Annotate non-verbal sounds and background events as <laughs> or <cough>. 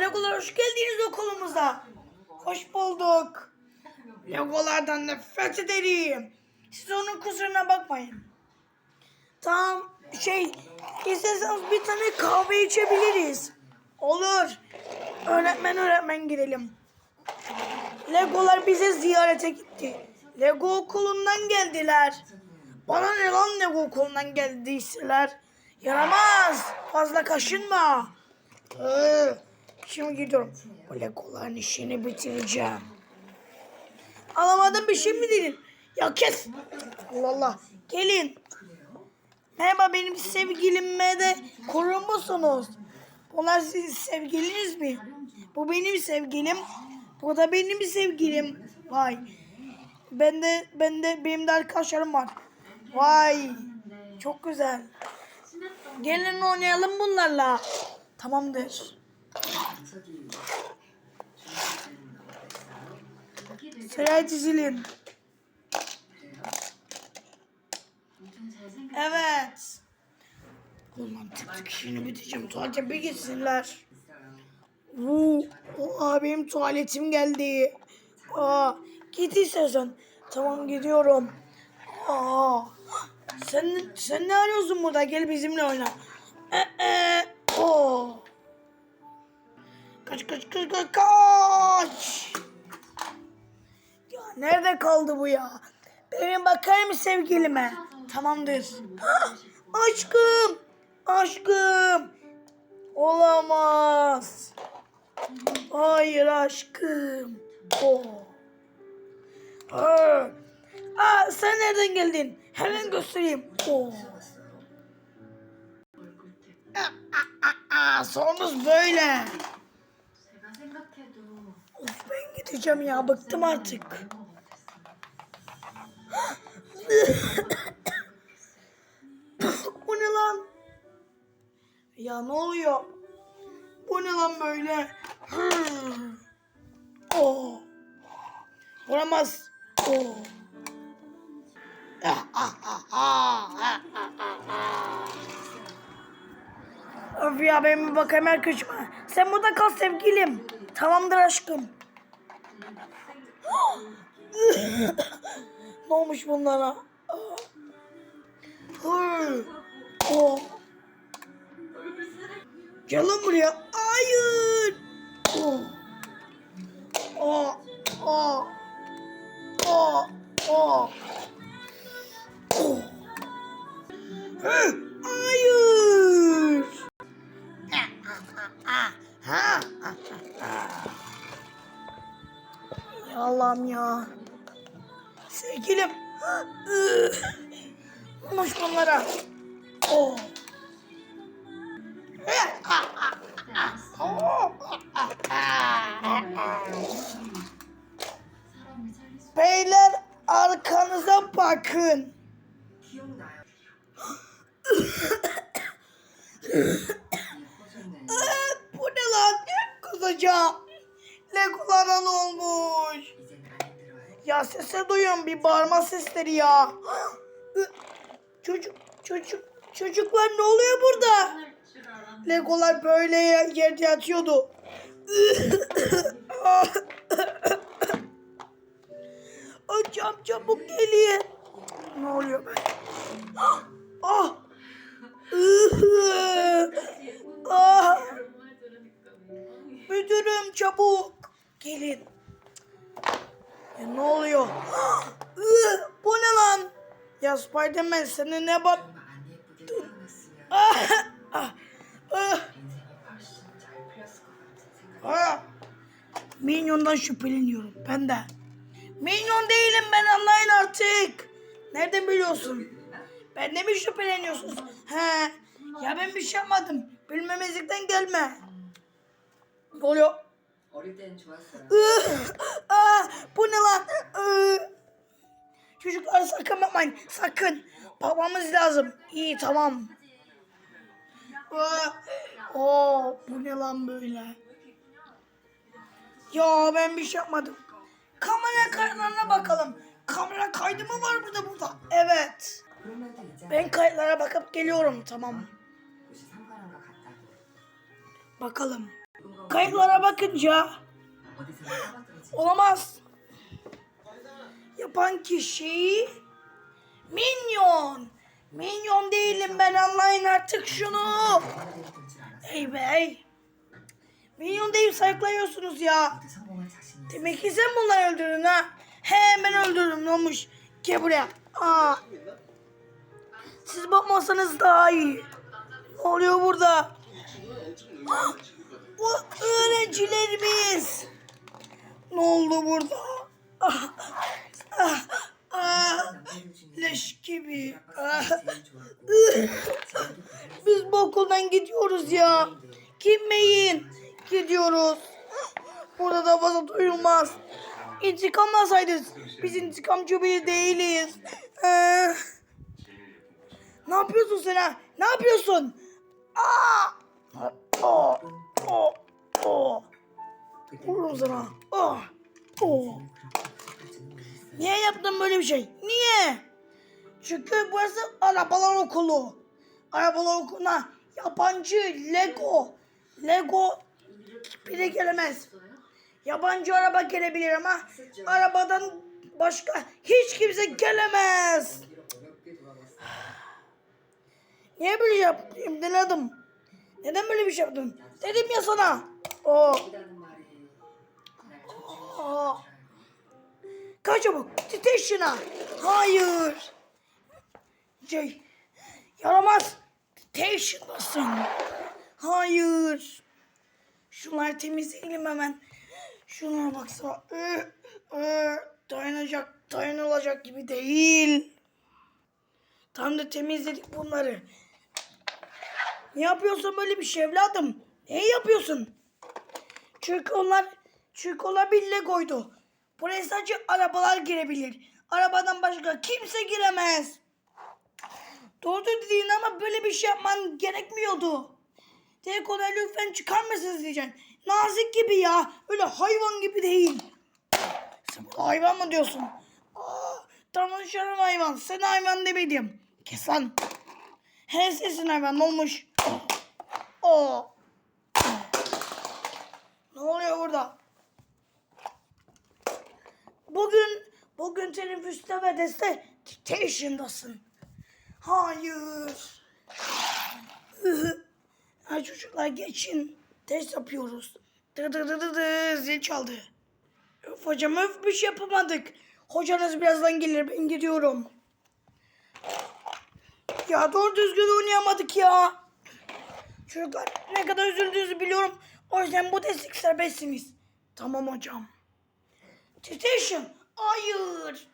Legolar hoş geldiniz okulumuza. Hoş bulduk. Legolardan nefret ederim. Siz onun kusuruna bakmayın. Tamam şey isterseniz bir tane kahve içebiliriz. Olur. Öğretmen öğretmen girelim. Legolar bize ziyarete gitti. Lego okulundan geldiler. Bana ne lan Lego okulundan geldiyseler. Yaramaz. Fazla kaşınma. Ee, şimdi gidiyorum. Bu Legoların işini bitireceğim. Alamadım bir şey mi dedin? Ya kes. Allah Allah. Gelin. Merhaba benim sevgilime de korur musunuz? Bunlar sizin sevgiliniz mi? Bu benim sevgilim. Bu da benim sevgilim. Vay. Ben de ben de benim de arkadaşlarım var. Vay. Çok güzel. Gelin oynayalım bunlarla. Tamamdır. Sıraya dizilin. Evet. Ulan tık işini biteceğim. Tuvalete bir gitsinler. Vuu. Oha benim tuvaletim geldi. Aa, git istersen. Tamam gidiyorum. Aa, sen, sen ne arıyorsun burada? Gel bizimle oyna. Ee, ee, oo. Kaç kaç kaç kaç kaç. Ya nerede kaldı bu ya? Benim bakar mı sevgilime? Tamamdır. Aşkım. Aşkım. Olamaz. Hayır aşkım. Oh. Aa, sen nereden geldin? Hemen göstereyim. Oh. Aa, aa, aa, sonumuz böyle. Of ben gideceğim ya bıktım artık. Bu ne lan? Ya ne oluyor? Bu ne lan böyle? oh. Vuramaz. Oh. Ah, ah, ah, Of ya benim bakayım her kışma. Sen burada kal sevgilim. Tamamdır aşkım. <gasps> ne olmuş bunlara? <gasps> Oh. Buraya. Hayır. Oh. Oh. Oh. Oh. <gasps> Allah'ım ya. Sevgilim. <gasps> Konuş onlara. Oh. <laughs> Beyler arkanıza bakın. <gasps> Bu ne lan? Kızacağım. Ne kullanan olmuş. Ay. Ya sese duyun bir bağırma sesleri ya. <gasps> Çocuk çocuk çocuklar ne oluyor burada? Legolar böyle yerde yatıyordu. <coughs> Ay çabuk geliyor. Ne oluyor ben? Ya ne oluyor? Bu ne lan? Ya Spiderman seni ne bak... Ah, minyondan şüpheleniyorum. Ben de. Minyon değilim ben anlayın artık. Nereden biliyorsun? Ben de mi şüpheleniyorsunuz? He. Ya ben bir şey yapmadım. Bilmemezlikten gelme. Ne oluyor? Sakın bakmayın. Sakın. Bakmamız lazım. İyi tamam. Oo, bu ne lan böyle? Ya ben bir şey yapmadım. Kamera kayıtlarına bakalım. Kamera kaydı mı var burada burada? Evet. Ben kayıtlara bakıp geliyorum tamam. Bakalım. Kayıtlara bakınca olamaz. Yapan kişiyi Minyon. Minyon değilim ben anlayın artık şunu. Ey bey. Minyon deyip sayıklıyorsunuz ya. Demek ki sen bunları öldürün ha. He ben öldürürüm ne olmuş. Gel buraya. Aa. Siz bakmasanız daha iyi. Ne oluyor burada? Ah, bu öğrencilerimiz. Ne oldu burada? Ah. Gitmeyin. Gidiyoruz. Burada da fazla duyulmaz. İntikam alsaydınız. Biz intikamcı biri değiliz. Ee, ne yapıyorsun sen ha? Ne yapıyorsun? Aa! Oh, oh, oh. Vururum sana. Oh, oh. Niye yaptın böyle bir şey? Niye? Çünkü burası arabalar okulu. Arabalar okuluna yabancı Lego. Lego bile gelemez. Yabancı araba gelebilir ama arabadan başka hiç kimse gelemez. <sighs> Niye böyle yaptım denedim. Neden böyle bir şey yaptın? Dedim ya sana. Oo. Oo. Kaç çabuk. Titeşina. Hayır. Şey. Yaramaz. Titeşinasın. Hayır. Şunları temizleyelim hemen. Şunlara baksana. Ö, ö, dayanacak, dayanılacak gibi değil. Tam da temizledik bunları. Ne yapıyorsun böyle bir şey evladım? Ne yapıyorsun? Çünkü onlar çünkü onlar bir Lego'ydu. Buraya sadece arabalar girebilir. Arabadan başka kimse giremez. Doğru dediğin ama böyle bir şey yapman gerekmiyordu. Direkt ona lütfen çıkar mısınız diyeceksin. Nazik gibi ya. Öyle hayvan gibi değil. Sen hayvan mı diyorsun? Aa, şarım hayvan. Sen hayvan demedim. Kes lan. He sesin hayvan olmuş? Oh. Ne oluyor burada? Bugün bugün teneffüste ve deste dictation'dasın. Hayır. <laughs> Hadi çocuklar geçin. Test yapıyoruz. Dı dı dı dı dı zil çaldı. Öf hocam öf bir şey yapamadık. Hocanız birazdan gelir ben gidiyorum. Ya doğru düzgün oynayamadık ya. Çocuklar ne kadar üzüldüğünüzü biliyorum. O yüzden bu destek serbestsiniz. Tamam hocam. Detention. Hayır.